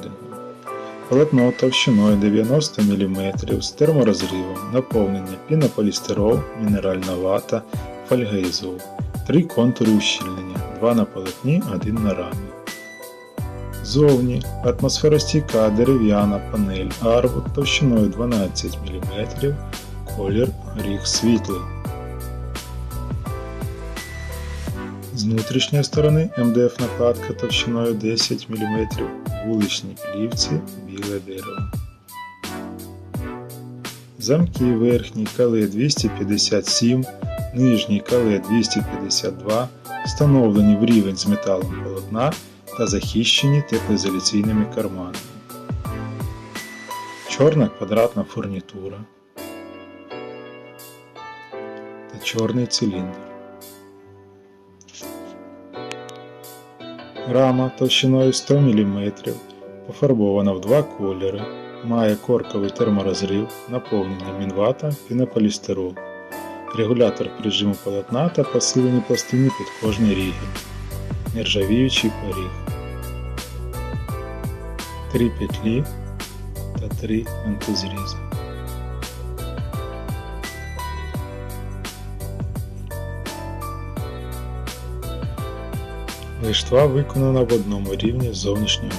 холдингу. Полотно товщиною 90 мм з терморозривом, наповнення пінополістирол, мінеральна вата, фольга ізол, три контури ущільнення, два на полотні, один на рамі. Зовні атмосферостійка дерев'яна панель арбут товщиною 12 мм, колір горіх світлий. З внутрішньої сторони МДФ накладка товщиною 10 мм, вуличні плівці, біле дерево. Замки верхній кале 257, нижній кале 252 встановлені в рівень з металом полотна та захищені теплоізоляційними карманами. Чорна квадратна фурнітура та чорний циліндр. Рама товщиною 100 мм, пофарбована в два кольори, має корковий терморозрив, наповнення мінвата, пінополістирол, регулятор прижиму полотна та посилені пластини під кожний рігель, нержавіючий поріг, три петлі та три Лиштва виконана в одному рівні з зовнішньою